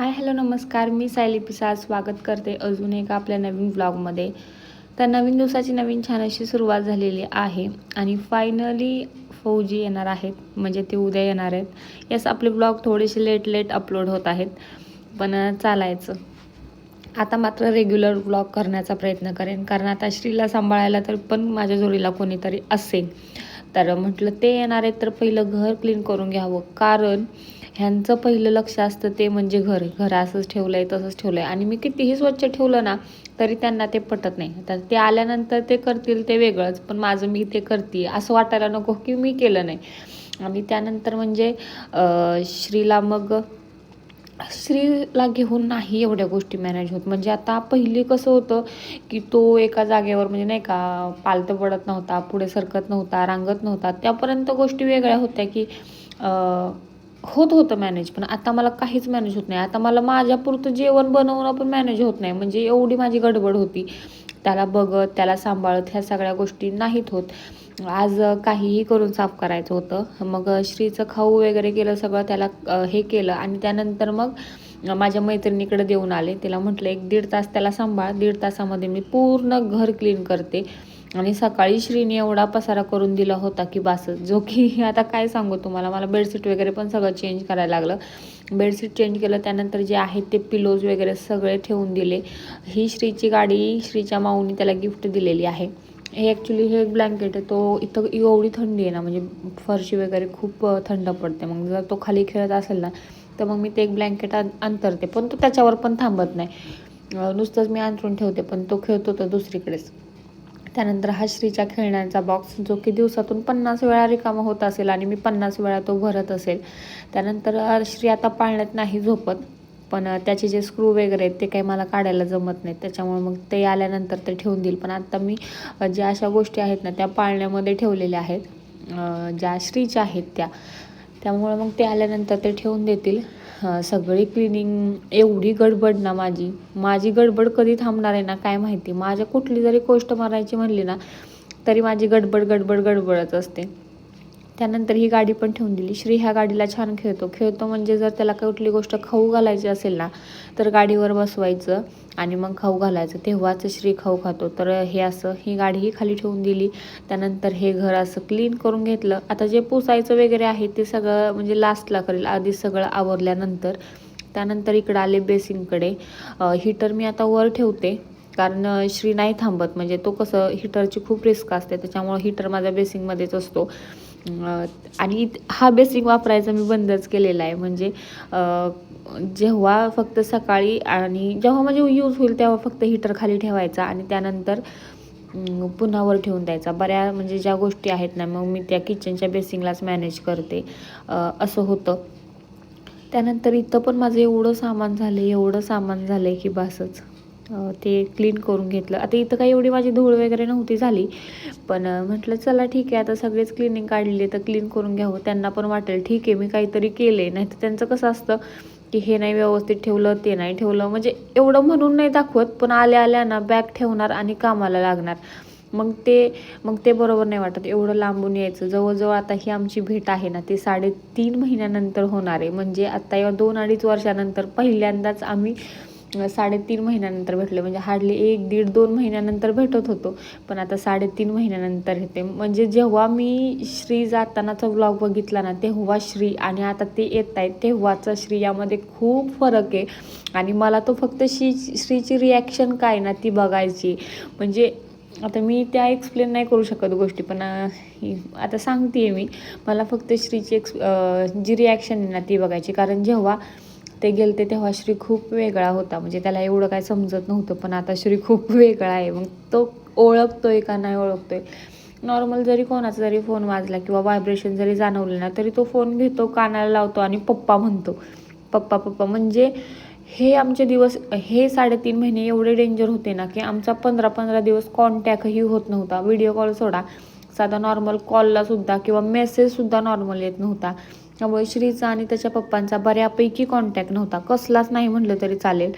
Hi hello नमस्कार. मी सायली पिसा स्वागत करते अजून एका आपल्या नवीन व्लॉगमध्ये तर नवीन दिवसाची नवीन छान अशी सुरुवात झालेली आहे आणि फायनली फौजी येणार आहेत. म्हणजे ते उद्या येणार आहेत. यस आपले ब्लॉग थोडेसे लेट लेट अपलोड होत आहेत. पण चालायचं. आता मात्र रेग्युलर ब्लॉग करण्याचा प्रयत्न करेन. कारण आता श्रीला सांभाळायला तर पण माझ्या जोडीला कोणीतरी असेल. तर म्हटलं ते येणार आहेत तर पहिलं घर क्लीन करून घ्यावं. कारण ह्यांचं पहिलं लक्ष असतं ते म्हणजे घर. घर असंच ठेवलं आहे तसंच ठेवलं आहे आणि मी कितीही स्वच्छ ठेवलं ना तरी त्यांना ते पटत नाही. तर ते आल्यानंतर ते करतील ते वेगळंच पण माझं मी ते करते असं वाटायला नको की मी केलं नाही. आणि त्यानंतर म्हणजे श्रीला मग श्रीला घेऊन नाही एवढ्या गोष्टी मॅनेज होत. म्हणजे आता पहिली कसं होतं की तो एका जागेवर म्हणजे नाही का पालतं पडत नव्हता पुढे सरकत नव्हता रांगत नव्हता. त्यापर्यंत गोष्टी वेगळ्या होत्या की होत होतं मॅनेज पण आता मला काहीच मॅनेज होत नाही. आता मला माझ्यापुरतं जेवण बनवणं पण मॅनेज होत नाही. म्हणजे एवढी माझी गडबड होती. त्याला बघत त्याला सांभाळत ह्या सगळ्या गोष्टी नाहीत होत. आज काहीही करून साफ करायचं होतं. मग श्रीचं खाऊ वगैरे केलं सगळं त्याला हे केलं. आणि त्यानंतर मग माझ्या मैत्रिणीकडे देऊन आले. तिला म्हटलं एक दीड तास त्याला सांभाळ. दीड तासामध्ये मी पूर्ण घर क्लीन करते. आणि सकाळी श्रीने एवढा पसारा करून दिला होता की बास जो की आता काय सांगू तुम्हाला? मला बेडशीट वगैरे पण सगळं चेंज करायला लागलं. बेडशीट चेंज केलं त्यानंतर जे आहेत ते पिलोज वगैरे सगळे ठेवून दिले. ही श्रीची गाडी श्रीच्या माऊनी त्याला गिफ्ट दिलेली आहे. हे ॲक्च्युली हे एक ब्लँकेट आहे. तो इथं एवढी थंडी आहे ना म्हणजे फरशी वगैरे खूप थंड पडते. मग जर तो खाली खेळत असेल ना तर मग मी ते एक ब्लँकेट अंतरते पण तो त्याच्यावर पण थांबत नाही. नुसतंच मी अंतरून ठेवते पण तो खेळतो तर दुसरीकडेच. त्यानंतर हा श्रीच्या खेळण्यांचा बॉक्स जो की दिवसातून पन्नास वेळा रिकामा होत असेल आणि मी पन्नास वेळा तो भरत असेल. त्यानंतर श्री आता पाळण्यात नाही झोपत पण त्याचे जे स्क्रू वगैरे आहेत ते काही मला काढायला जमत नाहीत. त्याच्यामुळे मग ते आल्यानंतर ते ठेवून देईल. पण आत्ता मी ज्या अशा गोष्टी आहेत ना त्या पाळण्यामध्ये ठेवलेल्या आहेत. ज्या श्रीच्या आहेत त्या. त्यामुळे मग ते आल्यानंतर ते ठेवून देतील. सगळी क्लिनिंग एवढी गडबड ना माझी. माझी गडबड कधी थांबणार आहे ना काय माहिती. माझ्या कुठली जरी गोष्ट मारायची म्हणली ना तरी माझी गडबड गडबड गडबडच असते. त्यानंतर ही गाडी पण ठेवून दिली. श्री ह्या गाडीला छान खेळतो. खेळतो म्हणजे जर त्याला कुठली गोष्ट खाऊ घालायची असेल ना तर गाडीवर बसवायचं आणि मग खाऊ घालायचं. तेव्हाच श्री खाऊ खातो. तर हे असं ही गाडीही खाली ठेवून दिली. त्यानंतर हे घर असं क्लीन करून घेतलं. आता जे पुसायचं वगैरे आहे ते सगळं म्हणजे लास्टला करेल. आधी सगळं आवरल्यानंतर. त्यानंतर इकडं आले बेसिंगकडे हीटर मी आता वर ठेवते. कारण श्री नाही थांबत. म्हणजे तो कसं हीटरची खूप रिस्क असते. त्याच्यामुळं हीटर माझ्या बेसिंगमध्येच असतो. आणि हा बेसिंग वापरायचा मी बंदच केलेला आहे. म्हणजे जेव्हा फक्त सकाळी आणि जेव्हा म्हणजे यूज होईल तेव्हा फक्त हीटर खाली ठेवायचा आणि त्यानंतर पुन्हा वर ठेवून द्यायचा. बऱ्या म्हणजे ज्या गोष्टी आहेत ना मग मी त्या किचनच्या बेसिंगलाच मॅनेज करते. असं होतं. त्यानंतर इथं पण माझं एवढं सामान झालं एवढं सामान झालं आहे की बसच. ते क्लीन करून घेतलं. आता इथं काही एवढी माझी धूळ वगैरे नव्हती झाली पण म्हटलं चला ठीक आहे आता सगळेच क्लिनिंग काढले तर क्लीन करून घ्यावं. त्यांना पण वाटेल ठीक आहे मी काहीतरी केले नाही तर त्यांचं कसं असतं की हे नाही व्यवस्थित ठेवलं ते नाही ठेवलं. म्हणजे एवढं म्हणून नाही दाखवत पण आल्या आल्या ना बॅग ठेवणार आणि कामाला लागणार. मग ते मग ते बरोबर नाही वाटत. एवढं लांबून यायचं. जवळजवळ आता ही आमची भेट आहे ना ती साडेतीन महिन्यानंतर होणार आहे. म्हणजे आता या दोन अडीच वर्षानंतर पहिल्यांदाच आम्ही साडेतीन महिन्यानंतर भेटलो. म्हणजे हार्डली एक दीड दोन महिन्यानंतर भेटत होतो. पण आता साडेतीन महिन्यानंतर येते. म्हणजे जेव्हा मी श्री जातानाचा ब्लॉग बघितला ना तेव्हा श्री आणि आता ते येत आहेत तेव्हाचा श्री यामध्ये खूप फरक आहे. आणि मला तो फक्त श्री श्रीची रिॲक्शन काय ना ती बघायची. म्हणजे आता मी त्या एक्सप्लेन नाही करू शकत गोष्टी पण आता सांगते मी. मला फक्त श्रीची एक्स जी रिॲक्शन आहे ना ती बघायची. कारण जेव्हा ते गेलते तेव्हा श्री खूप वेगळा होता. म्हणजे त्याला एवढं काय समजत नव्हतं पण आता श्री खूप वेगळा आहे. मग तो ओळखतोय का नाही ओळखतोय. नॉर्मल जरी कोणाचा जरी फोन वाजला किंवा व्हायब्रेशन जरी जाणवलं ना तरी तो फोन घेतो कानाला लावतो आणि पप्पा म्हणतो. पप्पा पप्पा. म्हणजे हे आमचे दिवस हे साडेतीन महिने एवढे डेंजर होते ना की आमचा पंधरा पंधरा दिवस कॉन्टॅक्टही होत नव्हता. व्हिडिओ कॉल सोडा. साधा नॉर्मल कॉलला सुद्धा किंवा मेसेजसुद्धा नॉर्मल येत नव्हता. त्यामुळे श्रीचा आणि त्याच्या पप्पांचा बऱ्यापैकी कॉन्टॅक्ट नव्हता. कसलाच नाही म्हटलं तरी चालेल.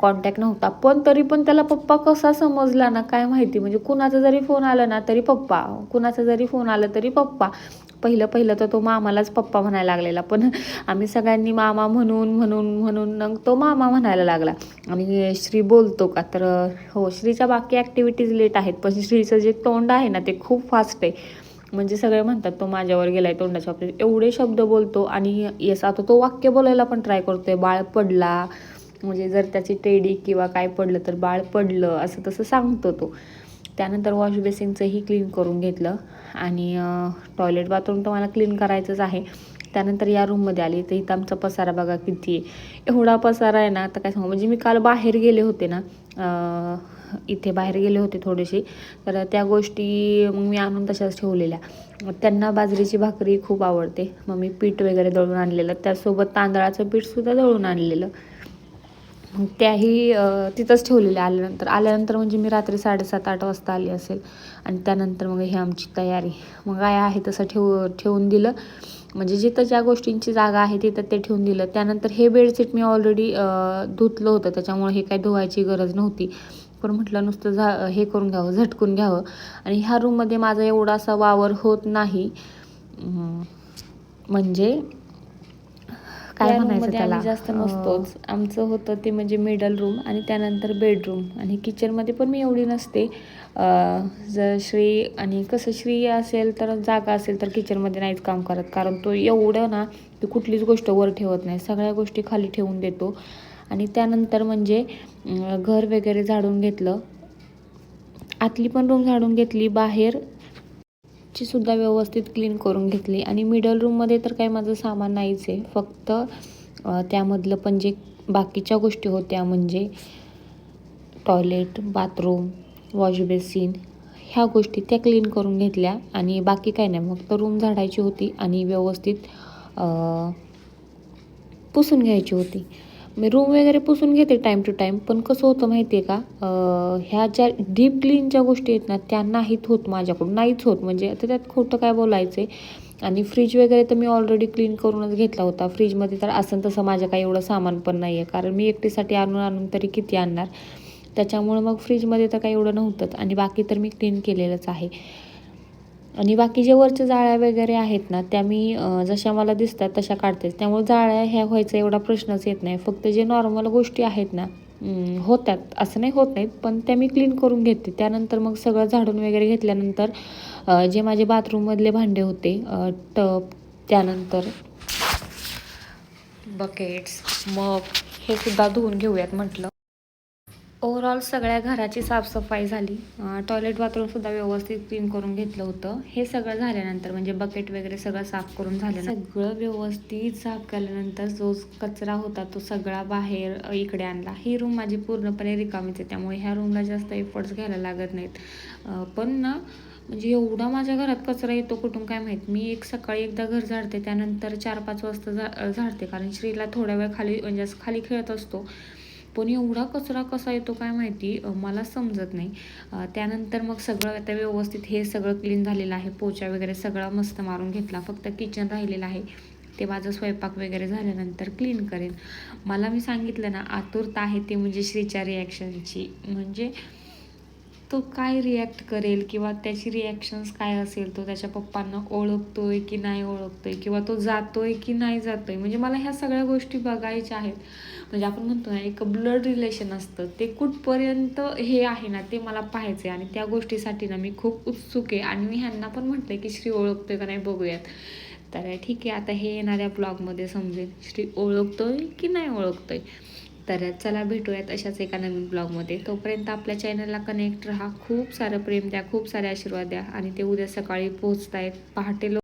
कॉन्टॅक्ट नव्हता. पण तरी पण त्याला पप्पा कसा समजला ना काय माहिती? म्हणजे कुणाचा जरी फोन आला ना तरी पप्पा. कुणाचा जरी फोन आला तरी पप्पा. पहिलं पहिलं तर तो मामालाच पप्पा म्हणायला लागलेला. पण आम्ही सगळ्यांनी मामा म्हणून म्हणून म्हणून मग तो मामा म्हणायला लागला. आणि श्री बोलतो का? तर हो श्रीच्या बाकी ॲक्टिव्हिटीज लेट आहेत. पण श्रीचं जे तोंड आहे ना ते खूप फास्ट आहे. म्हणजे सगळे म्हणतात तो माझ्यावर गेलाय तोंडाच्या बाबतीत. एवढे शब्द बोलतो आणि येस आता तो वाक्य बोलायला पण ट्राय करतोय बाळ पडला. म्हणजे जर त्याची टेडी किंवा काय पडलं तर बाळ पडलं असं तसं सांगतो तो. त्यानंतर वॉश बेसिनचंही क्लीन करून घेतलं आणि टॉयलेट बाथरूम तर मला क्लीन करायचंच आहे. त्यानंतर या रूममध्ये आली तर इथं आमचा पसारा बघा किती आहे. एवढा पसारा आहे ना आता काय सांगू? म्हणजे मी काल बाहेर गेले होते ना इथे बाहेर गेले होते थोडेसे. तर त्या गोष्टी मग मी आणून तशाच ठेवलेल्या. त्यांना बाजरीची भाकरी खूप आवडते. मग मी पीठ वगैरे दळून आणलेलं. त्यासोबत तांदळाचं पीठसुद्धा दळून आणलेलं. मग त्याही तिथंच ठेवलेल्या आल्यानंतर. आल्यानंतर म्हणजे मी रात्री साडेसात आठ वाजता आली असेल. आणि त्यानंतर मग ही आमची तयारी. मग काय आहे तसं ठेव ठेवून दिलं. म्हणजे जिथं ज्या गोष्टींची जागा आहे तिथं ते ठेवून दिलं. त्यानंतर हे बेडशीट मी ऑलरेडी धुतलं होतं. त्याच्यामुळे हे काय धुवायची गरज नव्हती. पण म्हटलं नुसतं झा हे करून घ्यावं झटकून घ्यावं. आणि ह्या रूममध्ये माझा एवढा असा वावर होत नाही. म्हणजे काय म्हणायचं त्याला? जास्त नसतोच. आमचं होतं ते म्हणजे मिडल रूम आणि त्यानंतर बेडरूम आणि किचनमध्ये पण मी एवढी नसते. जर श्री आणि कसं श्री असेल तर जागा असेल तर किचनमध्ये नाहीच काम करत. कारण तो एवढं ना की कुठलीच गोष्ट वर ठेवत नाही. सगळ्या गोष्टी खाली ठेवून देतो. आणि त्यानंतर म्हणजे घर वगैरे झाडून घेतलं. आतली पण रूम झाडून घेतली बाहेर ची सुद्धा व्यवस्थित क्लीन करून घेतली. आणि मिडल रूममध्ये तर काही माझं सामान नाहीच आहे. फक्त त्यामधलं पण जे बाकीच्या गोष्टी होत्या म्हणजे टॉयलेट बाथरूम वॉश बेसिन ह्या गोष्टी त्या क्लीन करून घेतल्या. आणि बाकी काही नाही. फक्त रूम झाडायची होती आणि व्यवस्थित पुसून घ्यायची होती. मी रूम वगैरे पुसून घेते टाईम टू टाईम पण कसं होतं माहिती आहे का ह्या ज्या डीप क्लीनच्या गोष्टी आहेत ना त्या नाहीत होत माझ्याकडून नाहीच होत. म्हणजे आता त्यात खोटं काय बोलायचं आहे आणि फ्रीज वगैरे तर मी ऑलरेडी क्लीन करूनच घेतला होता. फ्रीजमध्ये तर असं तसं माझं काही एवढं सामान पण नाही आहे कारण मी एकटीसाठी आणून आणून तरी किती आणणार? त्याच्यामुळं मग फ्रीजमध्ये तर काही एवढं नव्हतंच. आणि बाकी तर मी क्लीन केलेलंच आहे. आणि बाकी जे वरच्या जाळ्या वगैरे आहेत ना त्या मी जशा मला दिसतात तशा काढतेच. त्यामुळे जाळ्या ह्या व्हायचा एवढा प्रश्नच येत नाही. फक्त जे नॉर्मल गोष्टी आहेत ना होतात. असं नाही होत नाहीत पण त्या मी क्लीन करून घेते. त्यानंतर मग सगळं झाडून वगैरे घेतल्यानंतर जे माझे बाथरूममधले भांडे होते टप टब त्यानंतर बकेट्स मग हे सुद्धा धुवून घेऊयात म्हटलं. ओव्हरऑल सगळ्या घराची साफसफाई झाली. टॉयलेट बाथरूमसुद्धा व्यवस्थित क्लीन करून घेतलं होतं. हे सगळं झाल्यानंतर म्हणजे बकेट वगैरे सगळं साफ करून झालं सगळं व्यवस्थित साफ केल्यानंतर जो कचरा होता तो सगळा बाहेर इकडे आणला. ही रूम माझी पूर्णपणे रिकामीच आहे. त्यामुळे ह्या रूमला जास्त एफर्ट्स घ्यायला लागत नाहीत. पण ना म्हणजे एवढा माझ्या घरात कचरा येतो कुठून काय माहीत? मी एक सकाळी एकदा घर झाडते त्यानंतर चार पाच वाजता झा झाडते. कारण श्रीला थोड्या वेळ खाली म्हणजे असं खाली खेळत असतो. पण एवढा कचरा कसा येतो काय माहिती मला समजत नाही. त्यानंतर मग सगळं आता व्यवस्थित हे सगळं क्लीन झालेलं आहे. पोचा वगैरे सगळा मस्त मारून घेतला. फक्त किचन राहिलेलं आहे. ते माझं स्वयंपाक वगैरे झाल्यानंतर क्लीन करेन. मला मी सांगितलं ना आतुरता आहे ते म्हणजे श्रीच्या रिॲक्शनची म्हणजे तो काय रिॲक्ट करेल किंवा त्याची रिॲक्शन्स काय असेल तो त्याच्या पप्पांना ओळखतोय की नाही ओळखतोय किंवा तो जातोय की नाही जातोय? म्हणजे मला ह्या सगळ्या गोष्टी बघायच्या आहेत. म्हणजे आपण म्हणतो ना एक ब्लड रिलेशन असतं. ते कुठपर्यंत हे आहे ना ते मला पाहायचं आहे आणि त्या गोष्टीसाठी ना मी खूप उत्सुक आहे. आणि मी ह्यांना पण म्हटलंय की श्री ओळखतोय का नाही बघूयात. तर ठीक आहे आता हे येणाऱ्या ब्लॉगमध्ये समजेल श्री ओळखतोय की नाही ओळखतोय? तर चला भेटूयात अशाच एका नवीन ब्लॉगमध्ये. तोपर्यंत आपल्या चॅनलला कनेक्ट राहा. खूप सारं प्रेम द्या खूप सारे आशीर्वाद द्या आणि ते उद्या सकाळी पोहोचतायत. पहाटे